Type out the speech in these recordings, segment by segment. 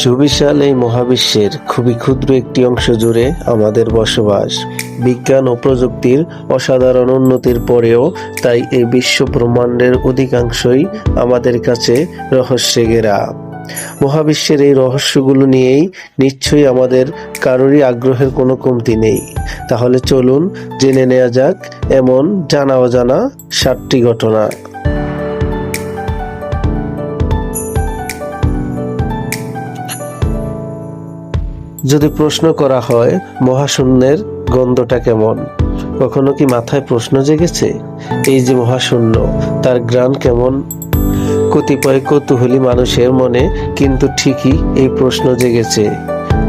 সুবিশাল এই মহাবিশ্বের খুবই ক্ষুদ্র একটি অংশ জুড়ে আমাদের বসবাস। বিজ্ঞান ও প্রযুক্তির অসাধারণ উন্নতির পরেও তাই এই বিশ্ব ব্রহ্মাণ্ডের অধিকাংশই আমাদের কাছে রহস্যে ঘেরা। মহাবিশ্বের এই রহস্যগুলো নিয়েই নিশ্চয়ই আমাদের কারোরই আগ্রহের কোনো কমতি নেই। তাহলে চলুন জেনে নেওয়া যাক এমন জানা অজানা সাতটি ঘটনা। যদি প্রশ্ন করা হয়, মহাশূন্যের গন্ধটা কেমন? কখনো কি মাথায় প্রশ্ন জেগেছে? এই যে মহাশূন্য, তার গ্রান কেমন? কতিপয় কৌতূহলী মানুষের মনে কিন্তু ঠিকই এই প্রশ্ন জেগেছে।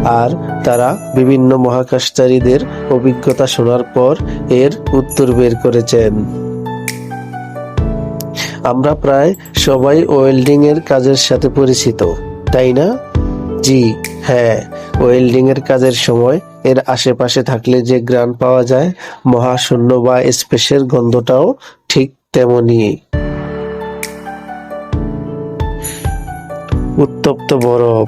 আর তারা বিভিন্ন মহাকাশচারীদের অভিজ্ঞতা শোনার পর এর উত্তর বের করেছেন। আমরা প্রায় সবাই ওয়েল্ডিং এর কাজের সাথে পরিচিত, তাই না? জি হ্যাঁ। ওয়েল্ডিং এর কাজের সময় এর আশেপাশে থাকলে যে গ্রান পাওয়া যায়, মহাশূন্য বা স্পেসের গন্ধটাও ঠিক তেমনই। উত্তপ্ত বরফ।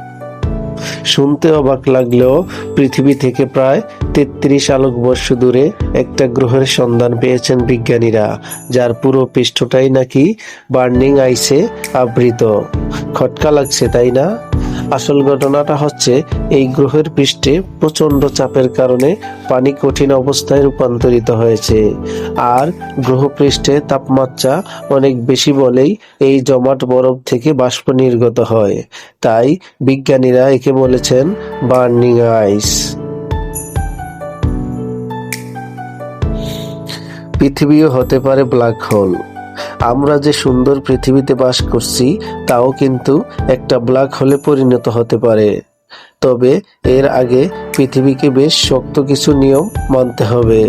শুনতে অবাক লাগলেও পৃথিবী থেকে প্রায় তেত্রিশ আলোকবর্ষ দূরে একটা গ্রহের সন্ধান পেয়েছেন বিজ্ঞানীরা, যার পুরো পৃষ্ঠটাই নাকি বার্নিং আইসে আবৃত। খটকা লাগছে, তাই না? আসল ঘটনাটা হচ্ছে, এই গ্রহের পৃষ্ঠে প্রচণ্ড চাপের কারণে পানি কঠিন অবস্থায় রূপান্তরিত হয়েছে। আর গ্রহ পৃষ্ঠে তাপমাত্রা অনেক বেশি বলেই এই জমাট বরফ থেকে বাষ্প নির্গত হয়। তাই বিজ্ঞানীরা একে বলেছেন বার্নিং আইস। পৃথিবীও হতে পারে ব্ল্যাক হোল। আমরা যে সুন্দর পৃথিবীতে বাস করছি, তাও কিন্তু একটা ব্ল্যাক হোলে পরিণত হতে পারে। তবে এর আগে পৃথিবীকে বেশ শক্ত কিছু নিয়ম মানতে হবে।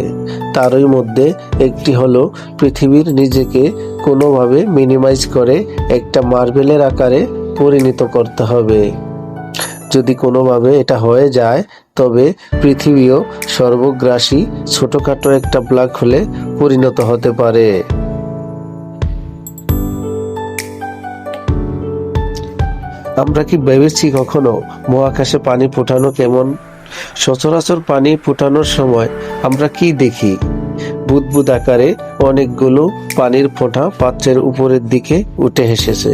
তারই মধ্যে একটি হলো, পৃথিবীর নিজেকে কোনোভাবে মিনিমাইজ করে একটা মার্বেলের আকারে পরিণত করতে হবে। যদি কোনোভাবে এটা হয়ে যায়, তবে পৃথিবীও সর্বগ্রাসী ছোটখাটো একটা ব্ল্যাক হোলে পরিণত হতে পারে। আমরা কি ভেবেছি কখনো মহাকাশে পানি ফোটানো কেমন? সচরাচর পানি ফোটানোর সময় আমরা কি দেখি? বুদবুদ আকারে অনেকগুলো পানির ফোঁটা পাত্রের উপরের দিকে উঠে এসেছে।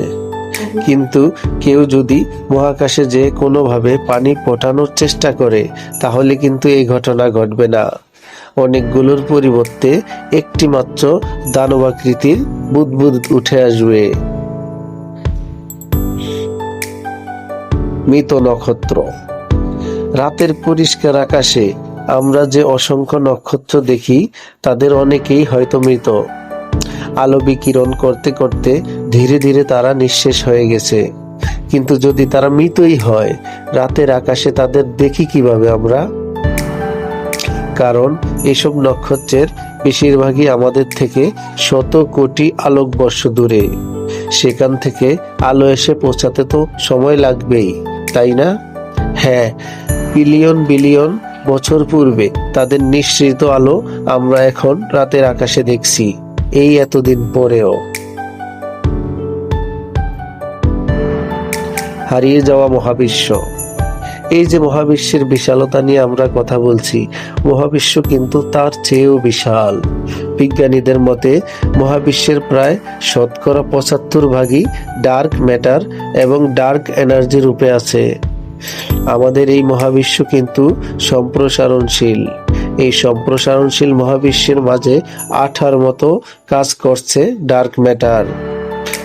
কিন্তু কেউ যদি মহাকাশে যে কোনোভাবে পানি ফোটানোর চেষ্টা করে, তাহলে কিন্তু এই ঘটনা ঘটবে না। অনেকগুলোর পরিবর্তে একটি মাত্র দানবাকৃতির বুদবুদ উঠে আসবে। মৃত নক্ষত্র। রাতের পরিষ্কার আকাশে আমরা যে অসংখ্য নক্ষত্র দেখি, তাদের অনেকেই হয়তো মৃত। আলো বিকিরণ করতে করতে ধীরে ধীরে তারা নিঃশেষ হয়ে গেছে। কিন্তু যদি তারা মৃতই হয়, রাতের আকাশে তাদের দেখি কীভাবে আমরা? কারণ এসব নক্ষত্রের বেশিরভাগই আমাদের থেকে শত কোটি আলোকবর্ষ দূরে। সেখান থেকে আলো এসে পৌঁছাতে তো সময় লাগবেই। তাই না? হ্যাঁ বিলিয়ন বিলিয়ন বছর পূর্বে তাদের নিঃসৃত আলো আমরা এখন রাতের আকাশে দেখছি, এই এতদিন পরেও। হারিয়ে যাওয়া মহাবিশ্ব। এই যে মহাবিশ্বের বিশালতা নিয়ে আমরা কথা বলছি, মহাবিশ্ব কিন্তু তার চেয়েও বিশাল। বিজ্ঞানীদের মতে, মহাবিশ্বের প্রায় শতকরা পঁচাত্তর ভাগই ডার্ক ম্যাটার এবং ডার্ক এনার্জি রূপে আছে। আমাদের এই মহাবিশ্ব কিন্তু সম্প্রসারণশীল। এই সম্প্রসারণশীল মহাবিশ্বের মাঝে আঠার মতো কাজ করছে ডার্ক ম্যাটার।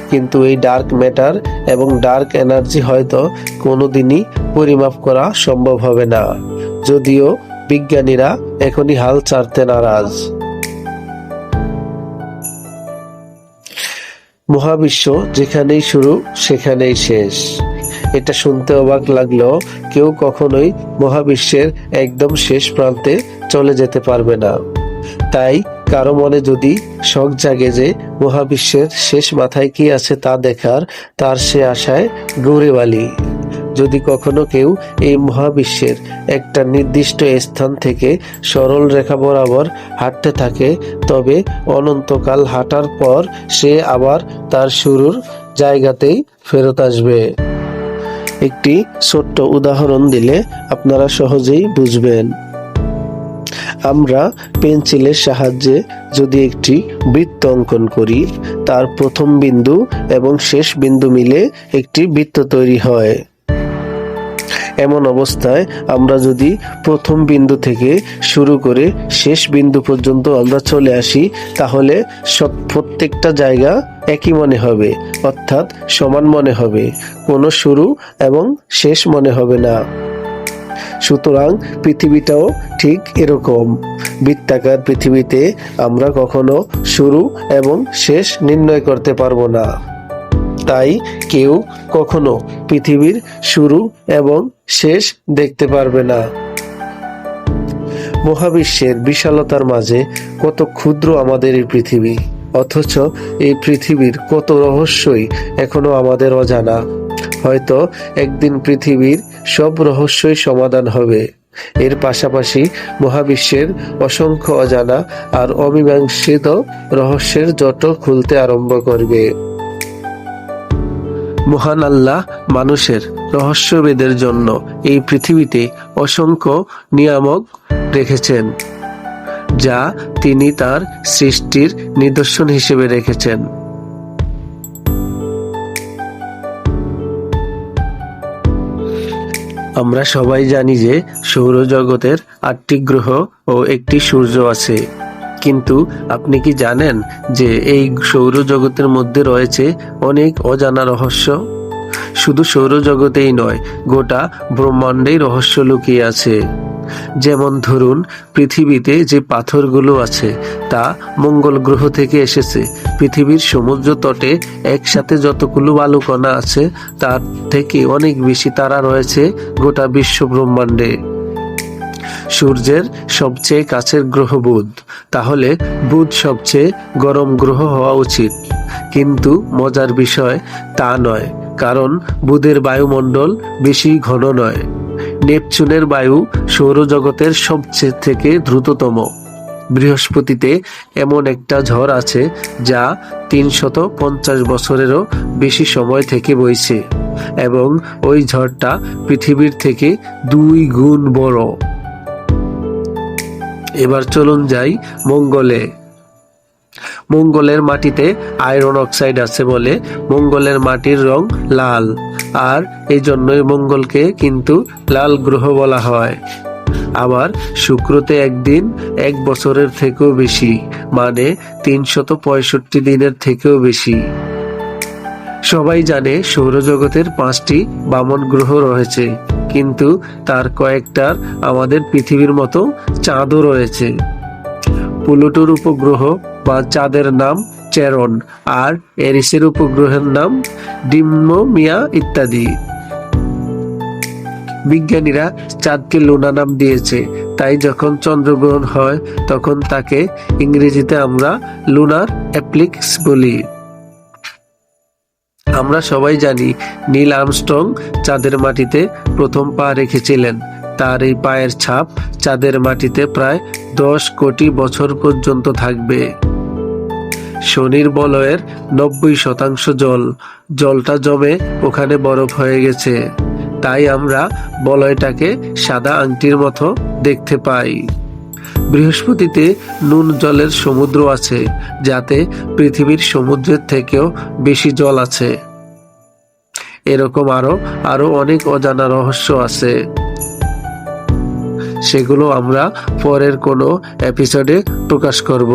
কিন্তু এই ডার্ক ম্যাটার এবং ডার্ক এনার্জি হয়তো কোনোদিনই পরিমাপ করা সম্ভব হবে না। যদিও বিজ্ঞানীরা এখনই হাল ছাড়তে নারাজ। মহাবিশ্ব যেখানেই শুরু, সেখানেই শেষ। এটা শুনতে অবাক লাগলেও কেউ কখনোই মহাবিশ্বের একদম শেষ প্রান্তে চলে যেতে পারবে না। তাই কারও মনে যদি শখ জাগে যে মহাবিশ্বের শেষ মাথায় কি আছে তা দেখার, তার সে আশায় গৌরেবালি। যদি কখনো কেউ এই মহাবিশ্বের একটা নির্দিষ্ট স্থান থেকে সরল রেখা বরাবর হাঁটতে থাকে, তবে অনন্তকাল হাঁটার পর সে আবার তার শুরুর জায়গাতেই ফেরত আসবে। একটি ছোট্ট উদাহরণ দিলে আপনারা সহজেই বুঝবেন। আমরা পেন্সিলের সাহায্যে যদি একটি বৃত্ত অঙ্কন করি, তার প্রথম বিন্দু এবং শেষ বিন্দু মিলে একটি বৃত্ত তৈরি হয়। এমন অবস্থায় আমরা যদি প্রথম বিন্দু থেকে শুরু করে শেষ বিন্দু পর্যন্ত আমরা চলে আসি, তাহলে সব প্রত্যেকটা জায়গা একই মনে হবে, অর্থাৎ সমান মনে হবে। কোনো শুরু এবং শেষ মনে হবে না। সুতরাং পৃথিবীটাও ঠিক এরকম। বৃত্তাকার পৃথিবীতে আমরা কখনো শুরু এবং শেষ নির্ণয় করতে পারব না। তাই কেউ কখনো পৃথিবীর শুরু এবং শেষ দেখতে পারবে না। মহাবিশ্বের বিশালতার মাঝে কত ক্ষুদ্র আমাদের এই পৃথিবী, অথচ এই পৃথিবীর কত রহস্যই এখনও আমাদের অজানা। হয়তো একদিন পৃথিবীর সব রহস্যই সমাধান হবে। এর পাশাপাশি মহাবিশ্বের অসংখ্য অজানা আর অমীমাংসিত রহস্যের জট খুলতে আরম্ভ করবে। মহান আল্লাহ মানুষের রহস্যবেদের জন্য এই পৃথিবীতে অসংখ্য নিয়ামক রেখেছেন, যা তিনি তার সৃষ্টির নিদর্শন হিসেবে রেখেছেন। আমরা সবাই জানি যে সৌরজগতের আটটি গ্রহ ও একটি সূর্য আছে। কিন্তু আপনি কি জানেন যে এই সৌরজগতের মধ্যে রয়েছে অনেক অজানা রহস্য? শুধু সৌরজগতেই নয়, গোটা ব্রহ্মাণ্ডেই রহস্য লুকিয়ে আছে। যেমন ধরুন, পৃথিবীতে যে পাথরগুলো আছে, তা মঙ্গল গ্রহ থেকে এসেছে। পৃথিবীর সমুদ্র তটে একসাথে যতগুলো বালুকণা আছে, তার থেকে অনেক বেশি তারা রয়েছে গোটা বিশ্ব ব্রহ্মাণ্ডে। সূর্যের সবচেয়ে কাছের গ্রহ বুধ। তাহলে বুধ সবচেয়ে গরম গ্রহ হওয়া উচিত। কিন্তু মজার বিষয় তা নয়, কারণ বুধের বায়ুমণ্ডল বেশি ঘন নয়। নেপচুনের বায়ু সৌরজগতের সবচেয়ে থেকে দ্রুততম। বৃহস্পতিতে এমন একটা ঝড় আছে যা তিনশত পঞ্চাশ বছরেরও বেশি সময় থেকে বইছে। এবং ওই ঝড়টা পৃথিবীর থেকে দুই গুণ বড়। এবার চলুন যাই মঙ্গলে। মঙ্গলের মাটিতে আয়রন অক্সাইড আছে বলে মঙ্গলের মাটির রং লাল, আর এই জন্যই মঙ্গলকে কিন্তু লাল গ্রহ বলা হয়। আবার শুক্রতে একদিন এক বছরের থেকেও বেশি মানে তিনশত পঁয়ষট্টি দিনের থেকেও বেশি। সবাই জানে সৌরজগতের পাঁচটি বামন গ্রহ রয়েছে, কিন্তু তার কয়েকটার আমাদের পৃথিবীর মতো চাঁদও রয়েছে। প্লুটোর উপগ্রহ বা চাঁদের নাম চেরন, আর এরিসের উপগ্রহের নাম ডিম্নোমিয়া ইত্যাদি। বিজ্ঞানীরা চাঁদকে লুনা নাম দিয়েছে, তাই যখন চন্দ্রগ্রহণ হয় তখন তাকে ইংরেজিতে আমরা লুনার অ্যাপ্লিক্স বলি। আমরা সবাই জানি নীল আর্মস্ট্রং চাঁদের মাটিতে প্রথম পা রেখেছিলেন। তার এই পায়ের ছাপ চাঁদের মাটিতে প্রায় দশ কোটি বছর পর্যন্ত থাকবে। শনির বলয়ের নব্বই শতাংশ জল, জলটা জমে ওখানে বরফ হয়ে গেছে। তাই আমরা বলয়টাকে সাদা আংটির মতো দেখতে পাই। বৃহস্পতিতে নুন জলের সমুদ্র আছে, যাতে পৃথিবীর সমুদ্রের থেকেও বেশি জল আছে। এরকম আরও আরও অনেক অজানা রহস্য আছে। সেগুলো আমরা পরের কোনো এপিসোডে প্রকাশ করব।